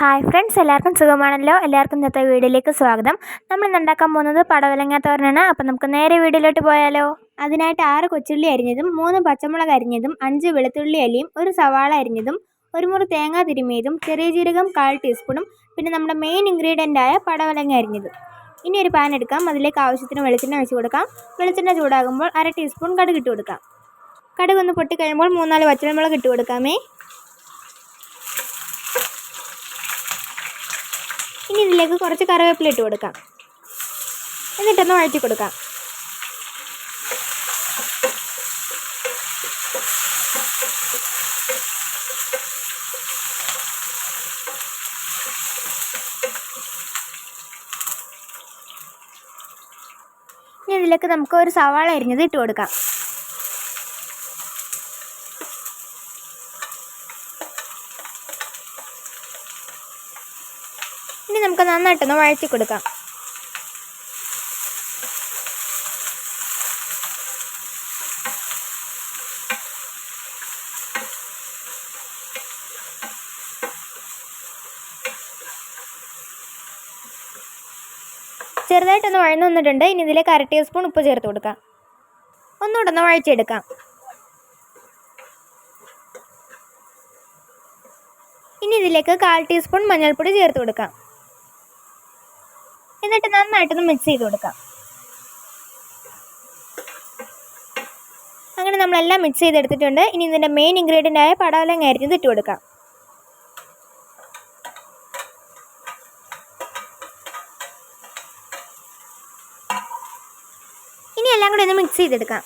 Hi friends എല്ലാവർക്കും സുഖമാണല്ലോ? എല്ലാവർക്കും ഇന്നത്തെ വീഡിയോയിലേക്ക് സ്വാഗതം. നമ്മൾ ഉണ്ടാക്കാൻ പോകുന്നത് പടവലങ്ങ തോരനാണ്. അപ്പം നമുക്ക് നേരെ വീഡിയോയിലോട്ട് പോയാലോ? അതിനായിട്ട് ആറ് കൊച്ചുള്ളി അരിഞ്ഞതും മൂന്ന് പച്ചമുളക് അരിഞ്ഞതും അഞ്ച് വെളുത്തുള്ളി അലിയും ഒരു സവാള അരിഞ്ഞതും ഒരു മുറി തേങ്ങ തിരുമിയതും ചെറിയ ജീരകം കാൽ ടീസ്പൂണും പിന്നെ നമ്മുടെ മെയിൻ ഇൻഗ്രീഡിയന്റ് ആയ പടവലങ്ങ അരിഞ്ഞതും. ഇനി ഒരു പാൻ എടുക്കാം. അതിലേക്ക് ആവശ്യത്തിന് വെളിച്ചെണ്ണ ഒഴിച്ച് കൊടുക്കാം. വെളിച്ചെണ്ണ ചൂടാകുമ്പോൾ അര ടീസ്പൂൺ കടുക് ഇട്ട് കൊടുക്കാം. കടുക് ഒന്ന് പൊട്ടിക്കഴിയുമ്പോൾ മൂന്നാൽ പച്ചമുളക് ഇട്ട് കൊടുക്കാമേ. ഇനി ഇതിലേക്ക് കുറച്ച് കറിവേപ്പില ഇട്ട് കൊടുക്കാം. എന്നിട്ടൊന്ന് വഴറ്റി കൊടുക്കാം. ഇനി ഇതിലേക്ക് നമുക്ക് ഒരു സവാള അരിഞ്ഞത് ഇട്ട് കൊടുക്കാം. ഇനി നമുക്ക് നന്നായിട്ടൊന്ന് വഴറ്റി കൊടുക്കാം. ചെറുതായിട്ടൊന്ന് വഴന്നു വന്നിട്ടുണ്ട്. ഇനി ഇതിലേക്ക് അര ടീസ്പൂൺ ഉപ്പ് ചേർത്ത് കൊടുക്കാം. ഒന്നുകൂടെ ഒന്ന് വഴച്ചെടുക്കാം ഇനി ഇതിലേക്ക് കാൽ ടീസ്പൂൺ മഞ്ഞൾപ്പൊടി ചേർത്ത് കൊടുക്കാം. എന്നിട്ട് നന്നായിട്ടൊന്ന് മിക്സ് ചെയ്ത് കൊടുക്കാം. അങ്ങനെ നമ്മളെല്ലാം മിക്സ് ചെയ്തെടുത്തിട്ടുണ്ട് ഇനി ഇതിന്റെ മെയിൻ ഇൻഗ്രീഡിയന്റ് ആയ പടവലങ്ങ അരിഞ്ഞത് ഇട്ട് കൊടുക്കാം. ഇനി എല്ലാം കൂടി ഒന്ന് മിക്സ് ചെയ്തെടുക്കാം.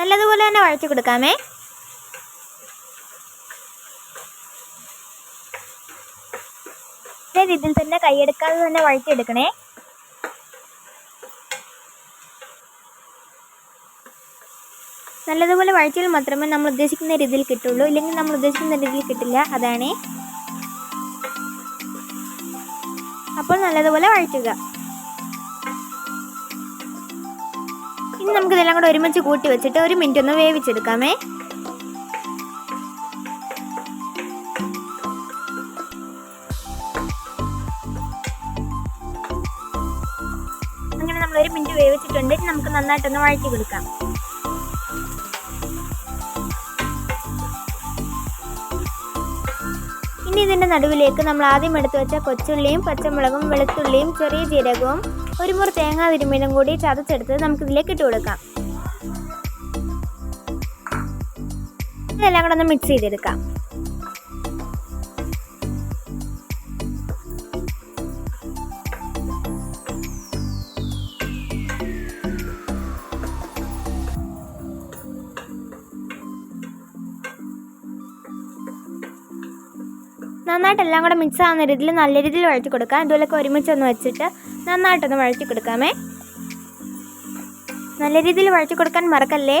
നല്ലതുപോലെ തന്നെ വഴറ്റി കൊടുക്കാമേ. ഇതേ രീതിയിൽ തന്നെ കൈയെടുക്കാതെ തന്നെ വഴറ്റിയെടുക്കണേ. നല്ലതുപോലെ വഴറ്റിയാൽ മാത്രമേ നമ്മൾ ഉദ്ദേശിക്കുന്ന രീതിയിൽ കിട്ടുള്ളൂ. ഇല്ലെങ്കിൽ നമ്മൾ ഉദ്ദേശിക്കുന്ന രീതിയിൽ കിട്ടില്ല. അതാണ്. അപ്പോൾ നല്ലതുപോലെ വഴറ്റുക. ഇനി നമുക്കിതെല്ലാം കൂടെ ഒരുമിച്ച് കൂട്ടി വെച്ചിട്ട് ഒരു മിനിറ്റ് ഒന്ന് വേവിച്ചെടുക്കാമേ. ഒരു മിനിറ്റ് വേവിച്ചിട്ടുണ്ട്. നമുക്ക് നന്നായിട്ടൊന്ന് വഴറ്റി കൊടുക്കാം. ഇനി ഇതിന്റെ നടുവിലേക്ക് നമ്മൾ ആദ്യം എടുത്തു വെച്ച കൊച്ചുള്ളിയും പച്ചമുളകും വെളുത്തുള്ളിയും ചെറിയ ജീരകവും ഒരു മുറി തേങ്ങാ തിരുമീനും കൂടി ചതച്ചെടുത്ത് നമുക്ക് ഇതിലേക്ക് ഇട്ട് കൊടുക്കാം. ഇതെല്ലാം കൂടെ ഒന്ന് മിക്സ് ചെയ്തെടുക്കാം. നന്നായിട്ട് എല്ലാം കൂടെ മിക്സ് ആവുന്ന രീതിയിൽ നല്ല രീതിയിൽ വഴറ്റി കൊടുക്കാം. ഇതുപോലൊക്കെ ഒരുമിച്ചൊന്ന് വെച്ചിട്ട് നന്നായിട്ടൊന്ന് വഴറ്റി കൊടുക്കാമേ. നല്ല രീതിയിൽ വഴറ്റി കൊടുക്കാൻ മറക്കല്ലേ?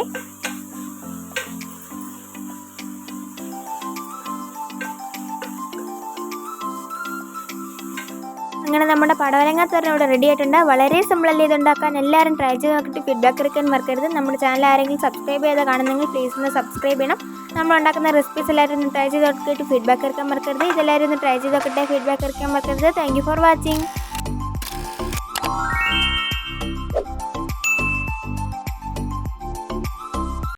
അങ്ങനെ നമ്മുടെ പടവലങ്ങ തോരൻ ഇവിടെ റെഡി ആയിട്ടുണ്ട്. വളരെ സിമ്പിളല്ലേ ഇത് ഉണ്ടാക്കാൻ? എല്ലാവരും ട്രൈ ചെയ്ത് നോക്കിയിട്ട് ഫീഡ്ബാക്ക് എടുക്കാൻ മറക്കരുത്. നമ്മുടെ ചാനൽ ആരെങ്കിലും സബ്സ്ക്രൈബ് ചെയ്ത് കാണുന്നെങ്കിൽ പ്ലീസ് ഒന്ന് സബ്സ്ക്രൈബ് ചെയ്യണം. നമ്മൾ ഉണ്ടാക്കുന്ന റെസിപ്പീസ് എല്ലാവരും ഒന്ന് ട്രൈ ചെയ്ത് നോക്കിയിട്ട് ഫീഡ്ബാക്ക് എടുക്കാൻ മറക്കരുത്. ഇതെല്ലാവരും ഒന്ന് ട്രൈ ചെയ്ത് നോക്കട്ടെ. ഫീഡ്ബാക്ക് എടുക്കാൻ മറക്കരുത്. Thank for watching